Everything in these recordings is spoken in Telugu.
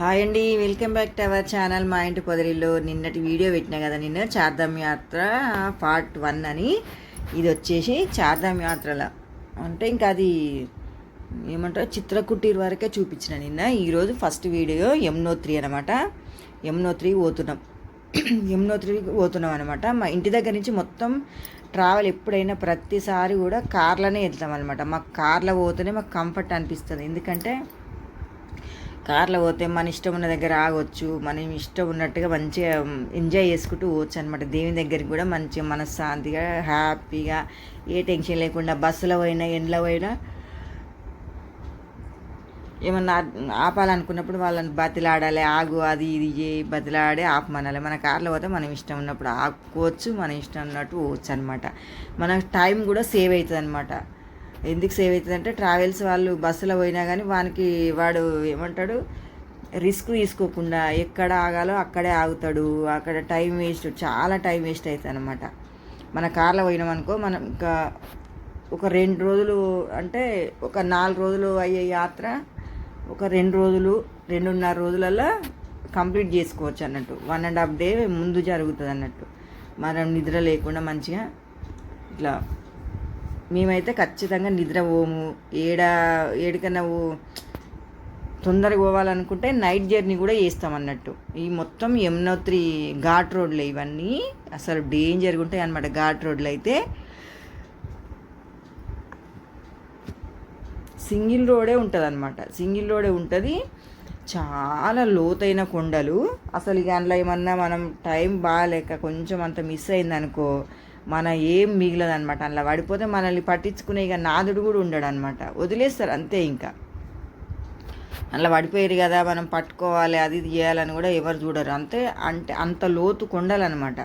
హాయ్ అండి welcome back to our channel మా ఇంటి పొదరిలో నిన్నటి వీడియో పెట్టినా కదా నిన్న చార్ధామ్ యాత్ర పార్ట్ వన్ అని. ఇది వచ్చేసి చార్ధామ్ యాత్రల. అంటే ఇంకా అది ఏమంటారు చిత్రకుటీర్ వరకే చూపించిన నిన్న. ఈరోజు ఫస్ట్ వీడియో యమునోత్రి అనమాట యమునోత్రి పోతున్నాం. యమునోత్రికి పోతున్నాం అనమాట మా ఇంటి దగ్గర నుంచి మొత్తం ట్రావెల్ ఎప్పుడైనా ప్రతిసారి కూడా కార్లోనే వెళ్తాం అనమాట మాకు కార్లో పోతేనే మాకు కంఫర్ట్ అనిపిస్తుంది. ఎందుకంటే కార్లో పోతే మన ఇష్టం ఉన్న దగ్గర ఆగొచ్చు మనం ఇష్టం ఉన్నట్టుగా మంచిగా ఎంజాయ్ చేసుకుంటూ పోవచ్చు అనమాట దేవుని దగ్గరికి కూడా మంచిగా మనశ్శాంతిగా హ్యాపీగా ఏ టెన్షన్ లేకుండా బస్సులో పోయినా ఎండ్లో పోయినా ఏమన్నా ఆపాలనుకున్నప్పుడు వాళ్ళని బతిలాడాలి ఆగు అది ఇది బతిలాడి ఆపమనాలి. మన కార్లో పోతే మనం ఇష్టం ఉన్నప్పుడు ఆపుకోవచ్చు మన ఇష్టం ఉన్నట్టు పోవచ్చు అనమాట మన టైం కూడా సేవ్ అవుతుంది అనమాట ఎందుకు సేవ్ అవుతుంది అంటే ట్రావెల్స్ వాళ్ళు బస్సులో పోయినా కానీ వానికి వాడు ఏమంటాడు? రిస్క్ తీసుకోకుండా ఎక్కడ ఆగాలో అక్కడే ఆగుతాడు. అక్కడ టైం వేస్ట్ చాలా టైం వేస్ట్ అవుతుంది అనమాట మన కార్లో పోయినామనుకో మనం ఇంకా ఒక రెండు రోజులు అంటే ఒక నాలుగు రోజులు అయ్యే యాత్ర ఒక రెండు రోజులు రెండున్నర రోజులలో కంప్లీట్ చేసుకోవచ్చు అన్నట్టు. వన్ అండ్ హాఫ్ డే ముందు జరుగుతుంది అన్నట్టు మనం నిద్ర లేకుండా మంచిగా ఇట్లా మేమైతే ఖచ్చితంగా నిద్ర పోము. ఏడ ఏడికన్నా తొందరగా పోవాలనుకుంటే నైట్ జర్నీ కూడా చేస్తాం అన్నట్టు. ఈ మొత్తం యమునోత్రి ఘాట్ రోడ్లు ఇవన్నీ. అసలు డేంజర్గా ఉంటాయి అనమాట ఘాట్ రోడ్లు అయితే. సింగిల్ రోడే ఉంటుంది అనమాట సింగిల్ రోడే ఉంటుంది. చాలా లోతైన కొండలు. అసలు ఇక అందులో ఏమన్నా మనం టైం బాగాలేక కొంచెం అంత మిస్ అయిందనుకో మన ఏం మిగిలదనమాట అందులో పడిపోతే మనల్ని పట్టించుకునే ఇక నాదుడు కూడా ఉండడు అనమాట వదిలేస్తారు అంతే ఇంకా. అందులో పడిపోయారు కదా మనం పట్టుకోవాలి అది ఇది చేయాలని కూడా ఎవరు చూడరు. అంతే అంటే అంత లోతు కొండలనమాట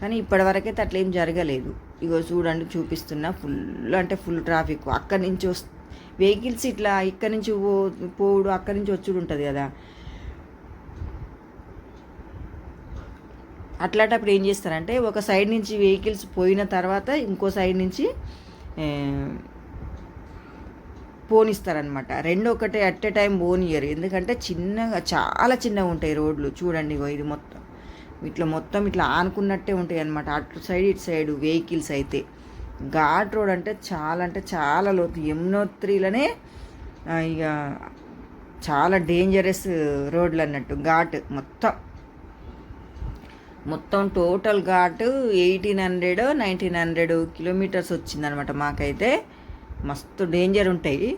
కానీ ఇప్పటివరకైతే అట్లా ఏం జరగలేదు. ఇగో చూడండి చూపిస్తున్నా. ఫుల్ అంటే ఫుల్ ట్రాఫిక్. అక్కడి నుంచి వస్ వెహికల్స్ ఇట్లా ఇక్కడి నుంచి పో పోవుడు అక్కడి నుంచి వచ్చుడు ఉంటుంది కదా. అట్లాంటప్పుడు ఏం చేస్తారంటే ఒక సైడ్ నుంచి వెహికల్స్ పోయిన తర్వాత ఇంకో సైడ్ నుంచి పోనిస్తారనమాట రెండు ఒకటే అట్ ఏ టైం పోనియరు ఎందుకంటే చిన్నగా చాలా చిన్నగా ఉంటాయి రోడ్లు. చూడండి ఇగో ఇది మొత్తం. ఇట్లా మొత్తం ఇట్లా ఆనుకున్నట్టే ఉంటాయి అనమాట అటు సైడ్ ఇటు సైడ్ వెహికల్స్ అయితే. ఘాట్ రోడ్ అంటే చాలా అంటే చాలా లోతు. యమునోత్రిలోనే ఇక చాలా డేంజరస్ రోడ్లు అన్నట్టు. ఘాట్ మొత్తం. మొత్తం టోటల్ ఘాటు eighteen hundred nineteen hundred kilometres వచ్చిందనమాట మాకైతే. మస్తు డేంజర్ ఉంటాయి.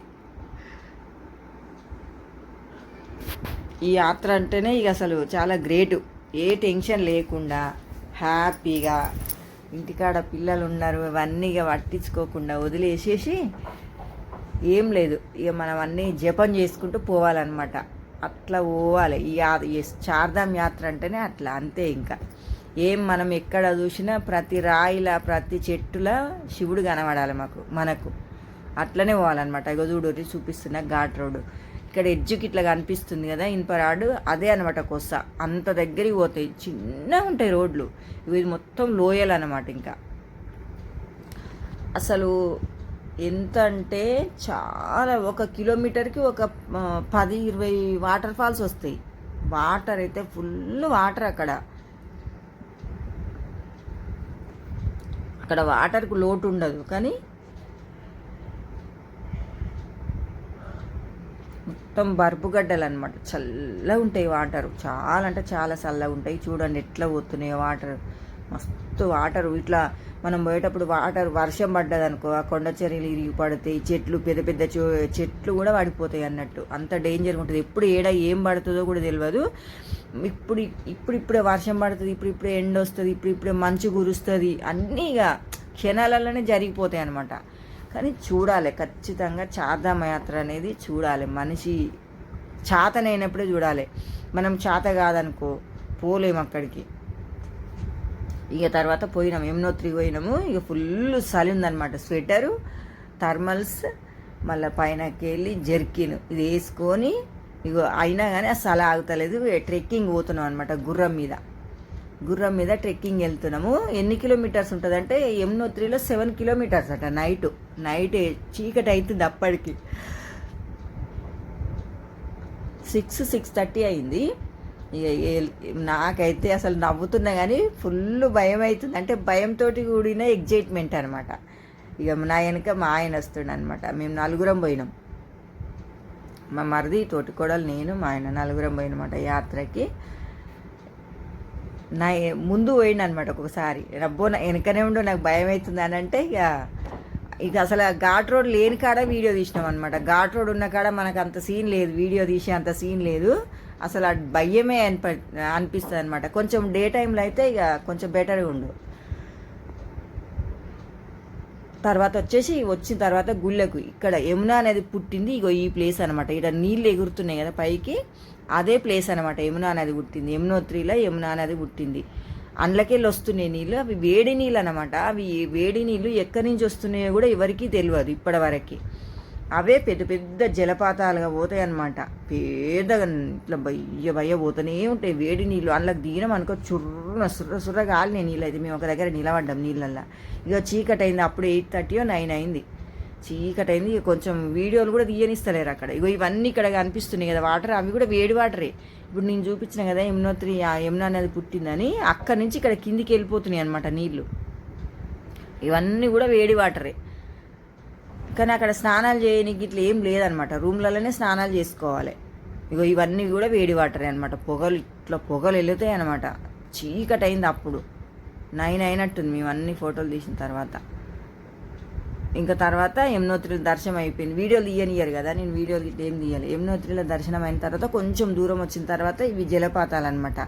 ఈ యాత్ర అంటేనే ఇక అసలు చాలా గ్రేటు ఏ టెన్షన్ లేకుండా హ్యాపీగా ఇంటికాడ పిల్లలు ఉన్నారు ఇవన్నీ ఇక పట్టించుకోకుండా వదిలేసేసి ఏం లేదు. ఇక మనం అన్నీ జపం చేసుకుంటూ పోవాలన్నమాట. అట్లా పోవాలి. ఈ చార్ధామ్ యాత్ర అంటేనే అట్లా అంతే ఇంకా. ఏం మనం ఎక్కడ చూసినా ప్రతి రాయిలా ప్రతి చెట్టులా శివుడు కనబడాలి మాకు మనకు. అట్లనే పోవాలన్నమాట. ఇగో చూడు చూపిస్తున్న ఘాట్ రోడ్డు. ఇక్కడ ఎడ్జుకి ఇట్లా కనిపిస్తుంది కదా ఇనుప రాడు. అదే అనమాట కొస్స అంత దగ్గరికి పోతాయి. చిన్నగా ఉంటాయి రోడ్లు. ఇవి మొత్తం లోయలు అనమాట ఇంకా. అసలు ఎంత అంటే చాలా ఒక కిలోమీటర్కి ఒక పది ఇరవై వాటర్ ఫాల్స్ వస్తాయి. వాటర్ అయితే ఫుల్ వాటర్ అక్కడ. అక్కడ వాటర్కు లోటు ఉండదు. కానీ మొత్తం బర్బుగడ్డలు అనమాట చల్లగా ఉంటాయి వాటర్. చాలా అంటే చాలా చల్లగా ఉంటాయి చూడండి ఎట్లా పోతున్నాయి వాటర్. మస్తు వాటర్ ఇట్లా మనం పోయేటప్పుడు వాటర్ వర్షం పడ్డది అనుకో ఆ కొండ చర్యలు ఇరిగి పడతాయి చెట్లు పెద్ద పెద్ద చెట్లు కూడా పడిపోతాయి అన్నట్టు. అంత డేంజర్గా ఉంటుంది. ఎప్పుడు ఏడ ఏం పడుతుందో కూడా తెలియదు ఇప్పుడు ఇప్పుడు ఇప్పుడే వర్షం పడుతుంది ఇప్పుడు ఇప్పుడే ఎండ వస్తుంది ఇప్పుడు ఇప్పుడే మంచు కురుస్తుంది అన్నీ ఇక క్షణాలలోనే జరిగిపోతాయి అనమాట కానీ చూడాలి ఖచ్చితంగా చార్ధామ అనేది చూడాలి. మనిషి చాతనైనప్పుడే చూడాలి. మనం చాత కాదనుకో పోలేము అక్కడికి. ఇక తర్వాత పోయినాము త్రీ పోయినాము. ఇక ఫుల్ చలి ఉందనమాట స్వెటరు థర్మల్స్ మళ్ళీ పైనకి వెళ్ళి జర్కిన్ ఇది వేసుకొని ఇక అయినా కానీ అసలు ఆగుతలేదు. ట్రెక్కింగ్ పోతున్నాం అనమాట గుర్రం మీద. గుర్రం మీద ట్రెక్కింగ్ వెళ్తున్నాము. ఎన్ని కిలోమీటర్స్ ఉంటుందంటే యమునోత్రిలో సెవెన్ కిలోమీటర్స్ అట నైట్. నైట్ చీకటి అవుతుంది అప్పటికి. సిక్స్ సిక్స్ థర్టీ అయింది. నాకైతే అసలు నవ్వుతున్నా కానీ ఫుల్ భయం అవుతుంది అంటే భయంతో కూడిన ఎగ్జైట్మెంట్ అనమాట ఇక నా వెనక మా ఆయన వస్తుండ అనమాట మేము నలుగురం పోయినాం. మా మరిది తోటి కోడలు నేను మా ఆయన నలుగురం పోయినమాట యాత్రకి. నా ముందు పోయిన అనమాట ఒకసారి. రబ్బో నా వెనకనే ఉండు నాకు భయం అవుతుంది అని అంటే ఇక ఇక అసలు ఘాట్ రోడ్ లేని కాడ వీడియో తీసినాం అనమాట ఘాట్ రోడ్ ఉన్న కాడ మనకు అంత సీన్ లేదు. వీడియో తీసే అంత సీన్ లేదు. అసలు ఆ భయమే అనిప అనిపిస్తుంది అనమాట కొంచెం డే టైంలో అయితే ఇక కొంచెం బెటర్గా ఉండు. తర్వాత వచ్చేసి వచ్చిన తర్వాత గుళ్ళకు ఇక్కడ యమున అనేది పుట్టింది ఇగో ఈ ప్లేస్ అనమాట ఇక్కడ నీళ్ళు ఎగురుతున్నాయి కదా పైకి అదే ప్లేస్ అనమాట యమున అనేది పుట్టింది. యమునోత్రిలో యమున అనేది పుట్టింది. అండ్లకెళ్ళి వస్తున్నాయి నీళ్ళు. అవి వేడి నీళ్ళు అనమాట అవి వేడి నీళ్ళు ఎక్కడి నుంచి వస్తున్నాయో కూడా ఎవరికీ తెలియదు ఇప్పటి వరకు. అవే పెద్ద పెద్ద జలపాతాలుగా పోతాయి అనమాట పెద్దగా ఇట్లా భయ్య భయ పోతూనే ఉంటాయి. వేడి నీళ్ళు అందులోకి దిగినాం అనుకో చుర్ర సుర్ర సుర్ర కాలినాయి నీళ్ళు అయితే మేము ఒక దగ్గర నిలబడ్డాం నీళ్ళల్లో. ఇక చీకటి అయింది అప్పుడు ఎయిట్ థర్టీయో నైన్ అయింది. చీకటి అయింది కొంచెం వీడియోలు కూడా తీయనిస్తలేరు అక్కడ. ఇగో ఇవన్నీ ఇక్కడ కనిపిస్తున్నాయి కదా వాటర్ అవి కూడా వేడి వాటరే. ఇప్పుడు నేను చూపించిన కదా యమునోత్రి ఆ యమున అనేది పుట్టిందని అక్కడి నుంచి ఇక్కడ కిందికి వెళ్ళిపోతున్నాయి అనమాట నీళ్ళు. ఇవన్నీ కూడా వేడి వాటరే. కానీ అక్కడ స్నానాలు చేయడానికి ఇట్లా ఏం లేదనమాట. రూమ్లలోనే స్నానాలు చేసుకోవాలి. ఇగో ఇవన్నీ కూడా వేడి వాటరే అనమాట. పొగలు ఇట్లా పొగలు వెళుతాయి అనమాట. చీకటి అయింది అప్పుడు. నైన్ అయినట్టుంది. మేము అన్ని ఫోటోలు తీసిన తర్వాత. ఇంకా తర్వాత యమునోత్రుల దర్శనం అయిపోయింది. వీడియోలు తీయనియరు కదా. నేను వీడియోలు ఇట్లా ఏం తీయాలి. యమునోత్రుల దర్శనం అయిన తర్వాత కొంచెం దూరం వచ్చిన తర్వాత ఇవి జలపాతాలు అనమాట.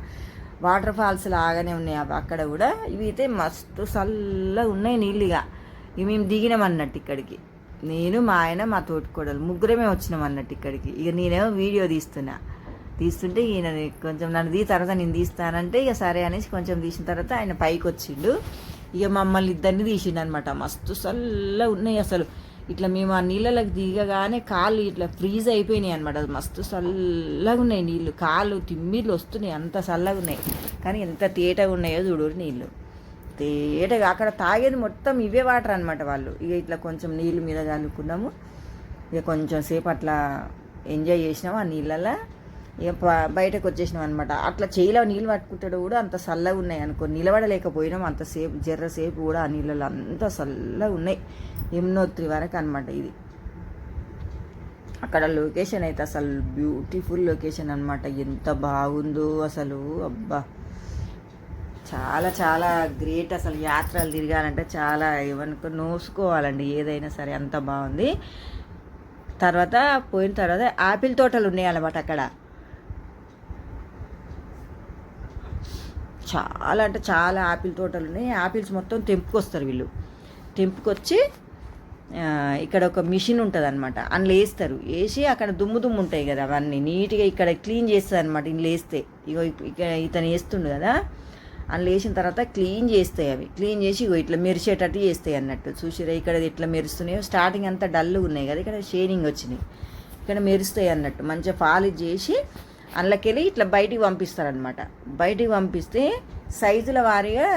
వాటర్ ఫాల్స్ లాగానే ఉన్నాయి. అవి అక్కడ కూడా ఇవి అయితే మస్తు చల్లగా ఉన్నాయి నీళ్ళుగా. ఇవి మేము దిగినాం అన్నట్టు ఇక్కడికి. నేను మా ఆయన మా తోటికోడలు ముగ్గురమే వచ్చినాం అన్నట్టు ఇక్కడికి. ఇక నేనేమో వీడియో తీస్తున్నా. తీస్తుంటే ఈయన కొంచెం నన్ను దీ తర్వాత నేను తీస్తానంటే ఇక సరే అనేసి కొంచెం తీసిన తర్వాత ఆయన పైకి వచ్చిండు. ఇక మమ్మల్ని ఇద్దరిని తీసిండు అనమాట మస్తు చల్లగా ఉన్నాయి అసలు. ఇట్లా మేము ఆ నీళ్ళలోకి దిగగానే కాళ్ళు ఇట్లా ఫ్రీజ్ అయిపోయినాయి అనమాట మస్తు చల్లగా ఉన్నాయి నీళ్ళు. కాళ్ళు తిమ్మిర్లు వస్తున్నాయి. అంత చల్లగా ఉన్నాయి. కానీ ఎంత తేటగా ఉన్నాయో చూడు నీళ్ళు. తేటగా అక్కడ తాగేది మొత్తం ఇవే వాటర్ అనమాట వాళ్ళు. ఇక ఇట్లా కొంచెం నీళ్ళు మీద చల్లుకున్నాము ఇక కొంచెం సేపు అట్లా ఎంజాయ్ చేసినాము ఆ నీళ్ళల్లో ఇక బయటకు వచ్చేసినాం అనమాట అట్లా చేయిలో నీళ్ళు పట్టుకుంటాడు కూడా అంత చల్లగా ఉన్నాయి అనుకో. నిలబడలేకపోయినాం అంతసేపు జర్రసేపు కూడా ఆ నీళ్ళలో అంత చల్లగా ఉన్నాయి. యమునోత్రి వరకు అనమాట ఇది. అక్కడ లొకేషన్ అయితే అసలు బ్యూటిఫుల్ లొకేషన్ అనమాట ఎంత బాగుందో అసలు. అబ్బా. చాలా చాలా గ్రేట్ అసలు యాత్రలు తిరగాలంటే చాలా ఏమనుకో నోసుకోవాలండి. ఏదైనా సరే అంత బాగుంది. తర్వాత పోయిన తర్వాత ఆపిల్ తోటలు ఉన్నాయి అన్నమాట అక్కడ. చాలా అంటే చాలా ఆపిల్ తోటలు ఉన్నాయి. ఆపిల్స్ మొత్తం తెంపుకొస్తారు వీళ్ళు. తెంపుకొచ్చి ఇక్కడ ఒక మిషన్ ఉంటుంది అనమాట అందులో వేస్తారు. వేసి అక్కడ దుమ్ము దుమ్ము ఉంటాయి కదా అవన్నీ. నీట్గా ఇక్కడ క్లీన్ చేస్తుంది అనమాట ఇందులో వేస్తే. ఇగో ఇక- ఇక్కడ ఇతను వేస్తుండు కదా. అందులో వేసిన తర్వాత క్లీన్ చేస్తాయి అవి. క్లీన్ చేసి ఇగో ఇట్లా మెరిసేటట్టు చేస్తాయి అన్నట్టు. చూసిరా ఇక్కడ ఇట్లా మెరుస్తున్నాయో. స్టార్టింగ్ అంతా డల్గా ఉన్నాయి కదా ఇక్కడ షేడింగ్ వచ్చినాయి. ఇక్కడ మెరుస్తాయి అన్నట్టు. మంచిగా పాలిష్ చేసి అందులోకెళ్ళి ఇట్లా బయటికి పంపిస్తారనమాట బయటికి పంపిస్తే సైజుల వారీగా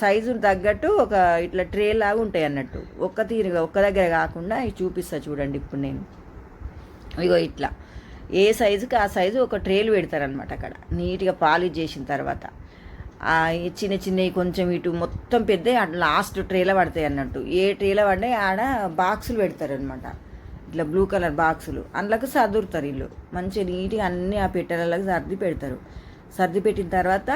సైజును తగ్గట్టు ఒక ఇట్లా ట్రే లాగా ఉంటాయి అన్నట్టు. ఒక్క తీరుగా ఒక్క దగ్గర కాకుండా చూపిస్తా చూడండి ఇప్పుడు నేను. ఇగో ఇట్లా. ఏ సైజుకి ఆ సైజు ఒక ట్రేలు పెడతారనమాట అక్కడ. నీట్గా పాలిష్ చేసిన తర్వాత. చిన్న చిన్నవి కొంచెం ఇటు మొత్తం పెద్ద లాస్ట్ ట్రేలో పడతాయి అన్నట్టు. ఏ ట్రేలో పడినా ఆడ బాక్సులు పెడతారనమాట ఇట్లా బ్లూ కలర్ బాక్సులు అందులోకి సర్దురుతారు ఇల్లు మంచిగా నీట్గా అన్నీ ఆ పెట్టెలలోకి సర్ది పెడతారు. సర్ది పెట్టిన తర్వాత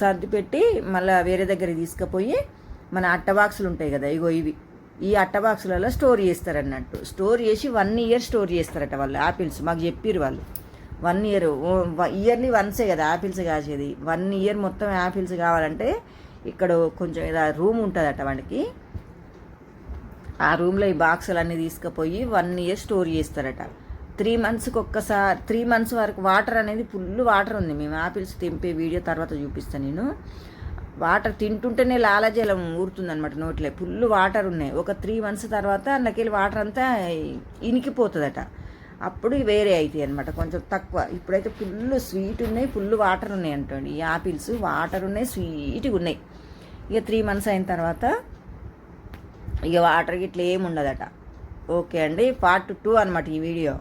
సర్ది పెట్టి మళ్ళీ వేరే దగ్గర తీసుకుపోయి మన అట్ట బాక్సులు ఉంటాయి కదా ఇగో ఇవి. ఈ అట్ట బాక్సులలో స్టోర్ చేస్తారు అన్నట్టు స్టోర్ చేసి వన్ ఇయర్ స్టోర్ చేస్తారట వాళ్ళు. ఆపిల్స్ మాకు చెప్పిర్రు వాళ్ళు. వన్ ఇయర్ ఇయర్లీ వన్సే కదా ఆపిల్స్ కాసేది. వన్ ఇయర్ మొత్తం ఆపిల్స్ కావాలంటే ఇక్కడ కొంచెం ఇలా రూమ్ ఉంటుందట వాడికి. ఆ రూమ్లో ఈ బాక్సులు అన్నీ తీసుకుపోయి వన్ ఇయర్ స్టోర్ చేస్తారట. త్రీ మంత్స్కి ఒక్కసారి త్రీ మంత్స్ వరకు వాటర్ అనేది ఫుల్ వాటర్ ఉంది. మేము ఆపిల్స్ తెంపే వీడియో తర్వాత చూపిస్తాను నేను. వాటర్ తింటుంటేనే లాలజలం ఊరుతుందనమాట నోట్లో. ఫుల్ వాటర్ ఉన్నాయి. ఒక త్రీ మంత్స్ తర్వాత అందులోకెళ్ళి వాటర్ అంతా ఇనికిపోతుందట. అప్పుడు వేరే అవుతాయి అనమాట కొంచెం తక్కువ. ఇప్పుడైతే ఫుల్ స్వీట్ ఉన్నాయి ఫుల్ వాటర్ ఉన్నాయి అంటండి. ఈ ఆపిల్స్ వాటర్ ఉన్నాయి స్వీట్గా ఉన్నాయి. ఇక త్రీ మంత్స్ అయిన తర్వాత ఇక వాటర్ ఇట్లా ఏమి ఉండదట. ఓకే అండి పార్ట్ టూ అనమాట ఈ వీడియో.